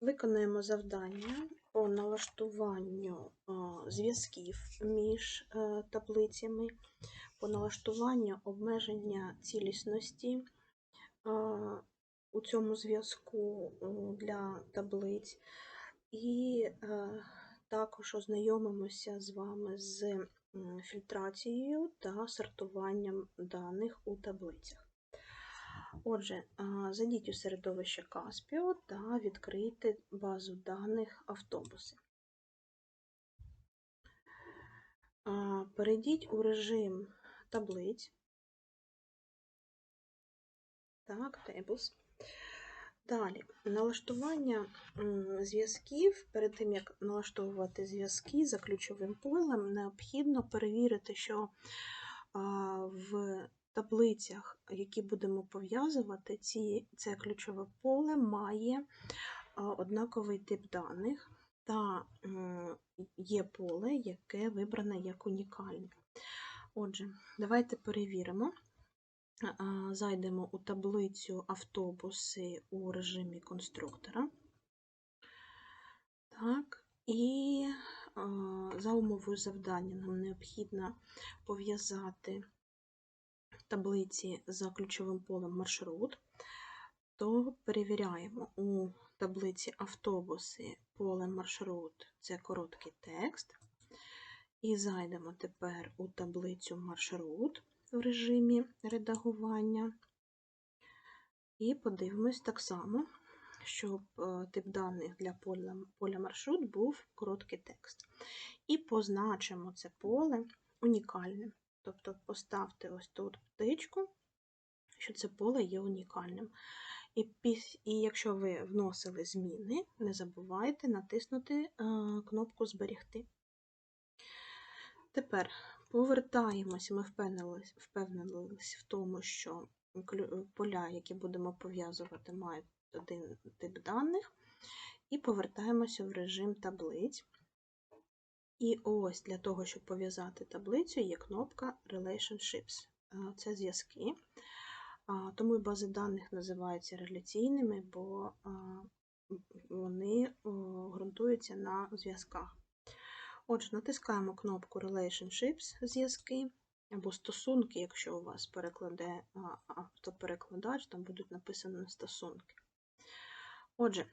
Виконуємо завдання по налаштуванню зв'язків між е, таблицями, по налаштуванню обмеження цілісності у цьому зв'язку для таблиць, і е, також ознайомимося з вами з фільтрацією та сортуванням даних у таблицях. Отже, зайдіть у середовище Caspio та відкрийте базу даних автобуси. Перейдіть у режим таблиць. Так, tables. Далі, налаштування зв'язків. Перед тим, як налаштовувати зв'язки за ключовим полем, необхідно перевірити, що в таблицях, які будемо пов'язувати, це ключове поле має а, однаковий тип даних та є поле, яке вибране як унікальне. Отже, давайте перевіримо. Зайдемо у таблицю автобуси у режимі конструктора. Так, і за умовою завдання нам необхідно пов'язати таблиці за ключовим полем маршрут, то перевіряємо у таблиці автобуси поле маршрут це короткий текст. І зайдемо тепер у таблицю маршрут в режимі редагування. І подивимось так само, щоб е, тип даних для поля, поля маршрут був короткий текст. І позначимо це поле унікальним. Тобто поставте ось тут птичку, що це поле є унікальним. І, і якщо ви вносили зміни, не забувайте натиснути е, кнопку Зберегти. Тепер повертаємося, ми впевнились, впевнились в тому, що поля, які будемо пов'язувати, мають один тип даних, і повертаємося в режим таблиць. І ось для того, щоб пов'язати таблицю, є кнопка Relationships. Це зв'язки. Тому і бази даних називаються реляційними, бо вони ґрунтуються на зв'язках. Отже, натискаємо кнопку Relationships зв'язки або стосунки, якщо у вас перекладе автоперекладач, там будуть написані стосунки. Отже,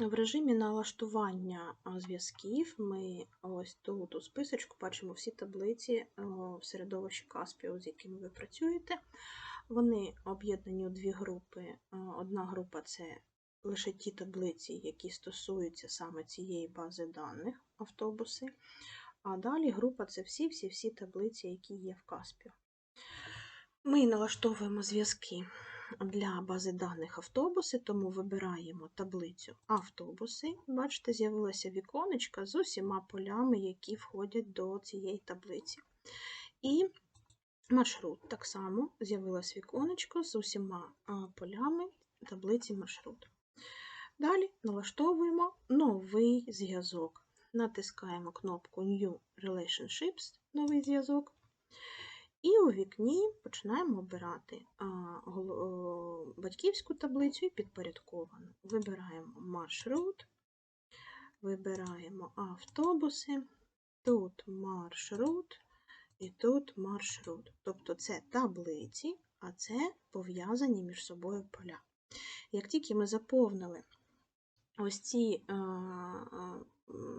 в режимі налаштування зв'язків ми ось тут у списочку бачимо всі таблиці в середовищі Caspio, з якими ви працюєте. Вони об'єднані у дві групи. Одна група це лише ті таблиці, які стосуються саме цієї бази даних автобуси. А далі група це всі-всі-всі таблиці, які є в Caspio. Ми налаштовуємо зв'язки для бази даних автобуси, тому вибираємо таблицю автобуси. Бачите, з'явилася віконечка з усіма полями, які входять до цієї таблиці. І маршрут так само з'явилось віконечко з усіма полями таблиці маршрут. Далі налаштовуємо новий зв'язок. Натискаємо кнопку New Relationships, новий зв'язок. І у вікні починаємо обирати батьківську таблицю і підпорядковану. Вибираємо маршрут, вибираємо автобуси, тут маршрут і тут маршрут. Тобто це таблиці, а це пов'язані між собою поля. Як тільки ми заповнили ось ці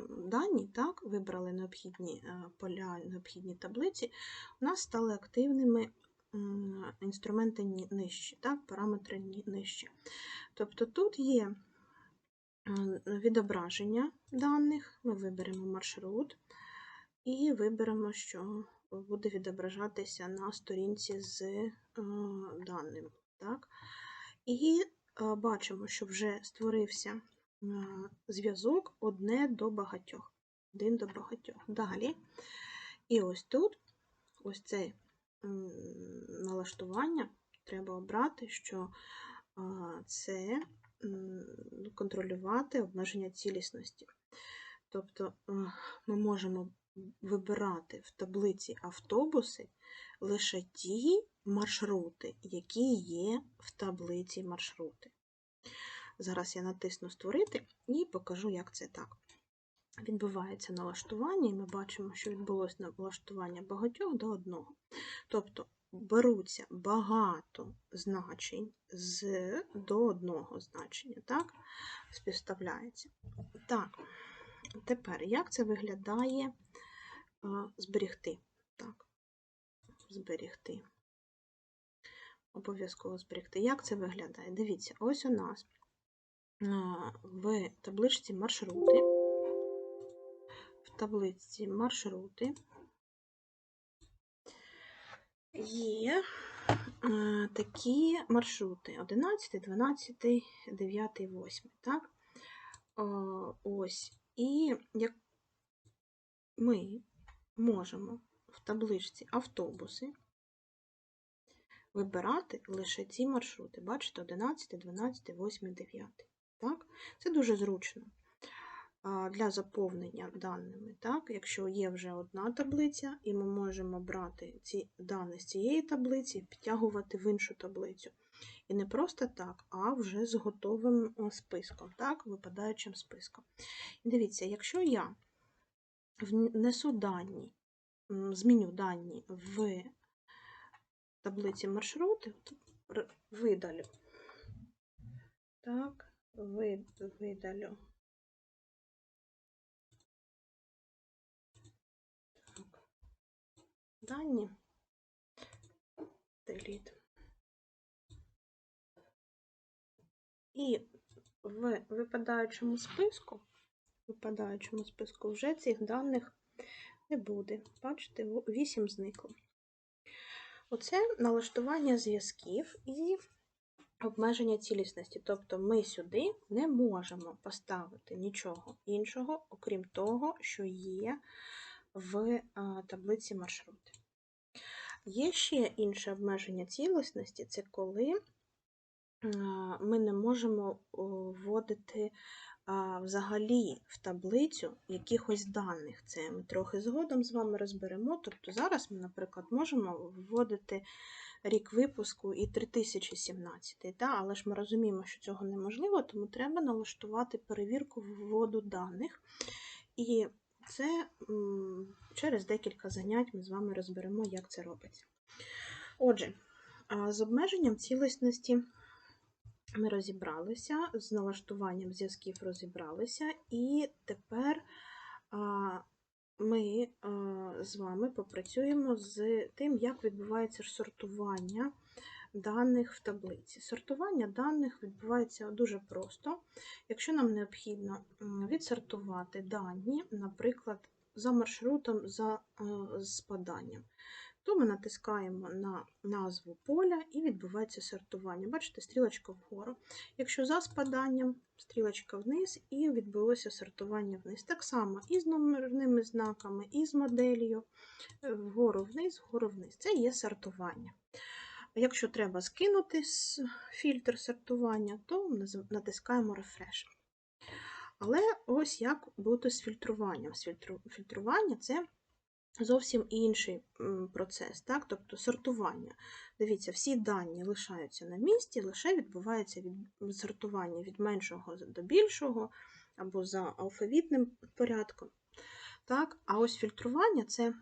дані, так, вибрали необхідні поля, необхідні таблиці, у нас стали активними інструменти нижчі, так, параметри нижчі. Тобто тут є відображення даних, ми виберемо маршрут і виберемо, що буде відображатися на сторінці з даними. Так. І бачимо, що вже створився зв'язок одне до багатьох. Один до багатьох. Далі. І ось тут, ось це налаштування, треба обрати, що це контролювати обмеження цілісності. Тобто ми можемо вибирати в таблиці автобуси лише ті маршрути, які є в таблиці маршрути. Зараз я натисну Створити і покажу, як це так. Відбувається налаштування, і ми бачимо, що відбулося налаштування багатьох до одного. Тобто беруться багато значень з до одного значення, так? Співставляється. Так, тепер як це виглядає а, зберегти? Так, зберегти. Обов'язково зберегти. Як це виглядає? Дивіться, ось у нас в табличці маршрути. В таблиці маршрути є е, такі маршрути: 11, 12, 9, 8. Так? Ось. І як ми можемо в табличці автобуси вибирати лише ці маршрути. Бачите, 11, 12, 8, 9. Так? Це дуже зручно для заповнення даними. Так? Якщо є вже одна таблиця, і ми можемо брати ці дані з цієї таблиці і підтягувати в іншу таблицю. І не просто так, а вже з готовим списком, так? випадаючим списком. Дивіться, якщо я внесу дані, зміню дані в таблиці маршрути, видалю. Так, видалю. дані. Delete. І в випадаючому списку, випадаючому списку вже цих даних не буде. Бачите, 8 зникло. Оце налаштування зв'язків і обмеження цілісності. Тобто ми сюди не можемо поставити нічого іншого, окрім того, що є в таблиці маршрути. Є ще інше обмеження цілісності це коли ми не можемо вводити взагалі в таблицю якихось даних. Це ми трохи згодом з вами розберемо. Тобто зараз ми, наприклад, можемо вводити рік випуску і 3017, та? але ж ми розуміємо, що цього неможливо, тому треба налаштувати перевірку вводу даних. І це через декілька занять ми з вами розберемо, як це робиться. Отже, з обмеженням цілісності ми розібралися, з налаштуванням зв'язків розібралися, і тепер ми з вами попрацюємо з тим, як відбувається сортування даних в таблиці. Сортування даних відбувається дуже просто. Якщо нам необхідно відсортувати дані, наприклад, за маршрутом за е, спаданням, то ми натискаємо на назву поля і відбувається сортування. Бачите, стрілочка вгору. Якщо за спаданням, стрілочка вниз, і відбулося сортування вниз. Так само і з номерними знаками, і з моделлю, е, вгору вниз, вгору вниз. Це є сортування. Якщо треба скинути фільтр сортування, то натискаємо Refresh. Але ось як бути з фільтруванням. Фільтрування це зовсім інший процес, так? тобто сортування. Дивіться, всі дані лишаються на місці, лише відбувається від сортування від меншого до більшого, або за алфавітним порядком. Так? А ось фільтрування це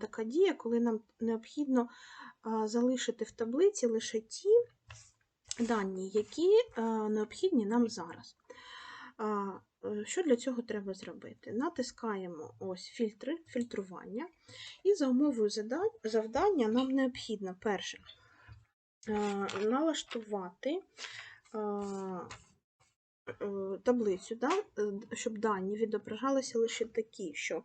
така дія, коли нам необхідно залишити в таблиці лише ті дані, які необхідні нам зараз. Е, що для цього треба зробити? Натискаємо ось фільтри, фільтрування, і за умовою завдання нам необхідно перше налаштувати е, таблицю, щоб дані відображалися лише такі, що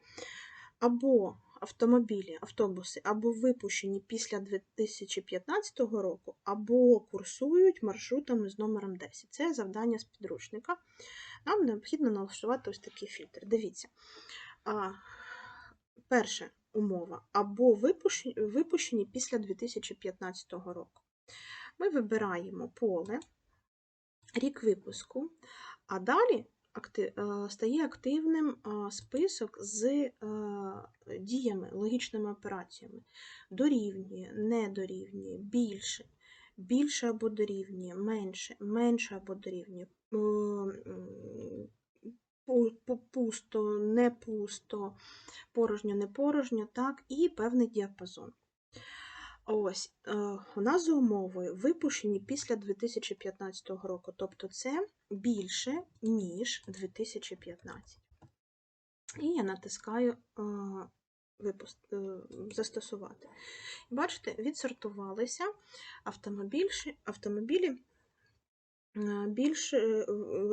або автомобілі, автобуси або випущені після 2015 року, або курсують маршрутами з номером 10. Це завдання з підручника. Нам необхідно налаштувати ось такий фільтр. Дивіться. Перша умова або випущені, випущені після 2015 року. Ми вибираємо поле, рік випуску, а далі Е, стає активним е, список з е, діями, логічними операціями. Дорівнює, не дорівнює, більше, більше або дорівнює, менше, менше або дорівнює, пусто, не пусто, порожньо, не порожньо, так, і певний діапазон. Ось, е, у нас за умовою випущені після 2015 року, тобто це більше, ніж 2015. І я натискаю е, е, застосувати. Бачите, відсортувалися автомобілі е, більше е,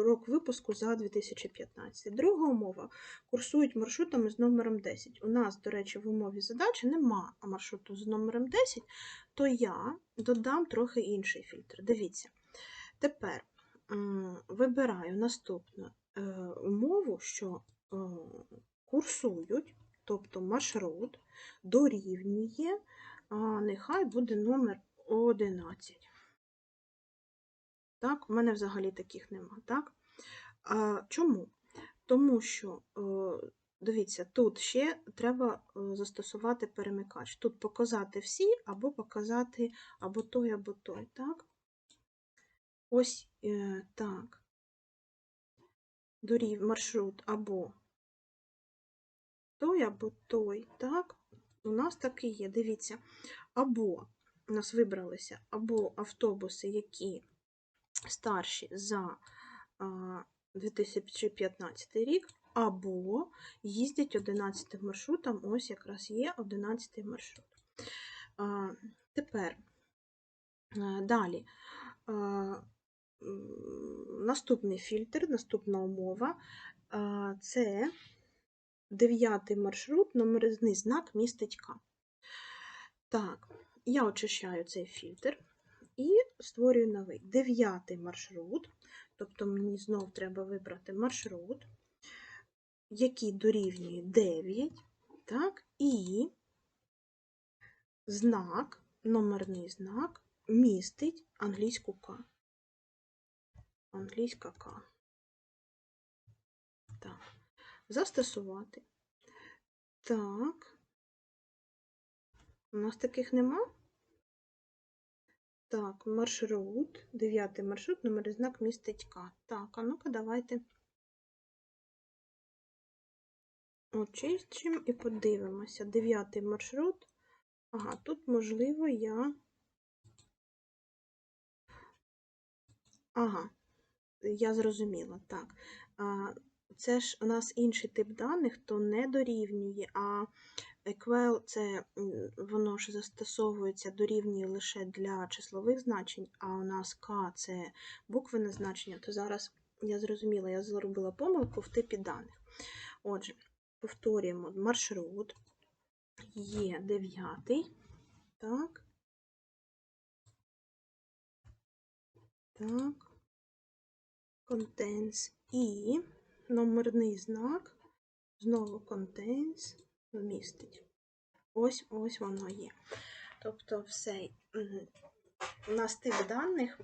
рок випуску за 2015. Друга умова курсують маршрутами з номером 10. У нас, до речі, в умові задачі нема маршруту з номером 10, то я додам трохи інший фільтр. Дивіться. Тепер вибираю наступну е, умову, що е, курсують, тобто маршрут дорівнює, нехай буде номер 11. Так, у мене взагалі таких нема. Так? А, чому? Тому що, е, дивіться, тут ще треба е, застосувати перемикач. Тут показати всі, або показати або той, або той. Так? Ось е, так. Дорів маршрут або той, або той. Так? У нас так і є. Дивіться, або у нас вибралися або автобуси, які старші за 2015 рік, або їздять 11 маршрутом. Ось якраз є 11 маршрут. Тепер далі. Наступний фільтр, наступна умова це дев'ятий маршрут, номерний знак містить К. Так, я очищаю цей фільтр і створюю новий. Дев'ятий маршрут, тобто мені знов треба вибрати маршрут, який дорівнює 9, так, і знак, номерний знак містить англійську К. Англійська К. Так. Застосувати. Так. У нас таких нема? Так, маршрут. Дев'ятий маршрут, номер знак містить К. Так, а ну-ка, давайте очистимо і подивимося. Дев'ятий маршрут. Ага, тут, можливо, я. Ага, я зрозуміла, так. Це ж у нас інший тип даних, то не дорівнює, а equal це воно ж застосовується дорівнює лише для числових значень, а у нас k це буквене значення, то зараз я зрозуміла, я зробила помилку в типі даних. Отже, повторюємо маршрут є 9. Так. Так. Contains і номерний знак, знову contains, вмістить. Ось ось воно є. Тобто, все. нас тип даних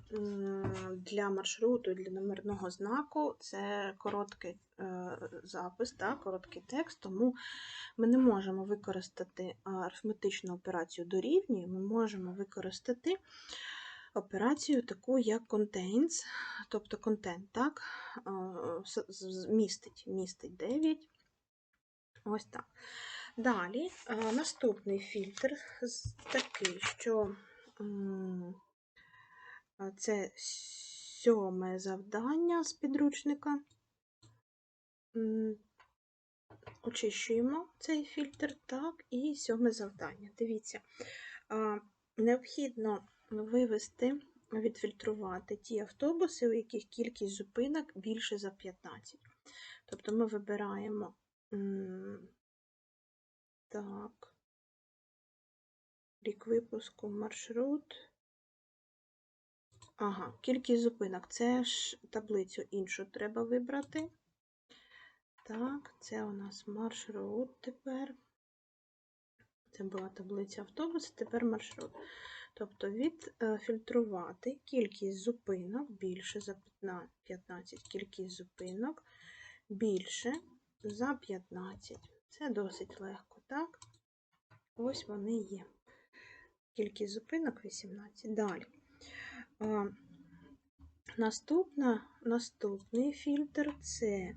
для маршруту, для номерного знаку це короткий е, запис, так, короткий текст, тому ми не можемо використати арифметичну операцію дорівнює, ми можемо використати операцію таку, як contains, тобто контент, так, е, містить, містить 9. Ось так. Далі, е, наступний фільтр такий, що е, це сьоме завдання з підручника. Очищуємо цей фільтр, так, і сьоме завдання. Дивіться, необхідно вивести, відфільтрувати ті автобуси, у яких кількість зупинок більше за 15. Тобто ми вибираємо так, рік випуску, маршрут. Ага, кількість зупинок. Це ж таблицю іншу треба вибрати. Так, це у нас маршрут тепер. Це була таблиця автобусу, тепер маршрут. Тобто відфільтрувати кількість зупинок більше за 15, 15, кількість зупинок більше за 15. Це досить легко, так? Ось вони є. Кількість зупинок 18. Далі. Наступна, наступний фільтр це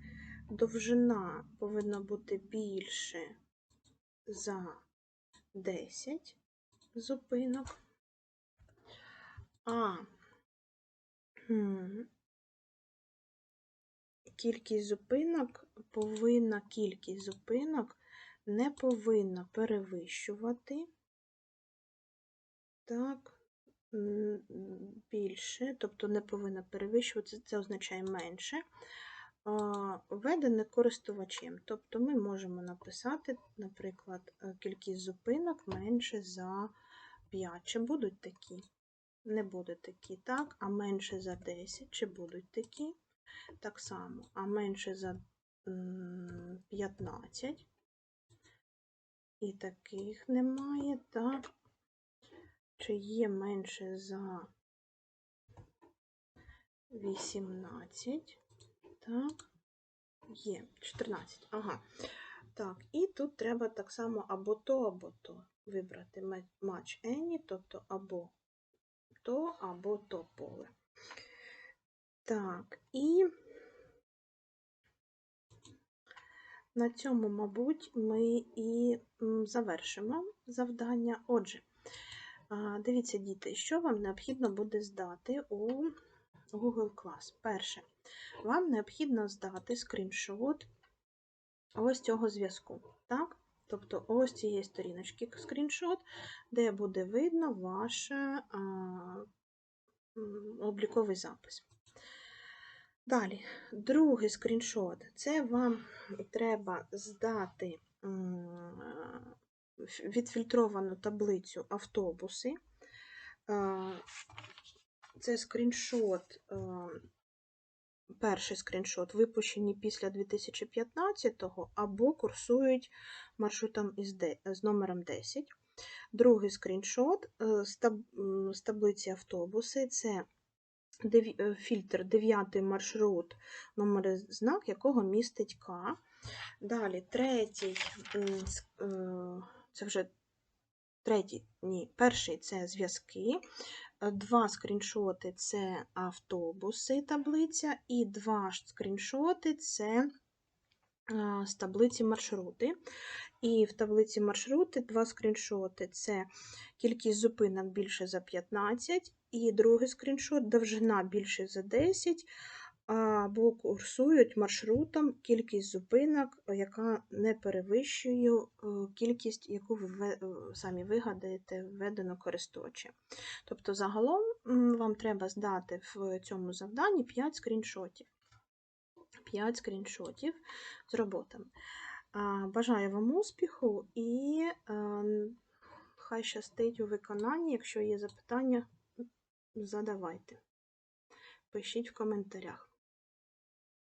довжина повинна бути більше за 10 зупинок. А кількість зупинок повинна, кількість зупинок не повинна перевищувати так, більше, тобто не повинна перевищувати, це означає менше. Введене користувачем. Тобто ми можемо написати, наприклад, е, кількість зупинок менше за 5. Чи будуть такі? Не будуть такі, так, а менше за 10, чи будуть такі? Так само, а менше за 15. І таких немає, так. Чи є менше за 18? Так, є 14. Ага. Так, і тут треба так само або то, або то вибрати ма- match any, тобто або то, або то поле. Так, і на цьому, мабуть, ми і завершимо завдання. Отже, дивіться, діти, що вам необхідно буде здати у Google Class. Перше, вам необхідно здати скріншот ось цього зв'язку. Так? Тобто ось цієї сторіночки скріншот, де буде видно ваш обліковий запис. Далі, другий скріншот. Це вам треба здати відфільтровану таблицю автобуси. Е, Це скріншот, е, перший скріншот, випущені після 2015-го або курсують маршрутом з номером 10. Другий скріншот е, з таблиці автобуси це фільтр 9 маршрут, номер знак якого містить К. Далі третій, е, це вже третій, ні, перший це зв'язки. Е, Два скріншоти це автобуси, таблиця, і два скріншоти це е, з таблиці маршрути. І в таблиці маршрути два скріншоти це кількість зупинок більше за 15, і другий скріншот довжина більше за 10, або курсують маршрутом кількість зупинок, яка не перевищує е, кількість, яку ви е, самі вигадаєте, введено користувачем. Тобто, загалом вам треба здати в цьому завданні 5 скріншотів. 5 скріншотів з роботами. Бажаю вам успіху і е, хай щастить у виконанні. Якщо є запитання, задавайте. Пишіть в коментарях.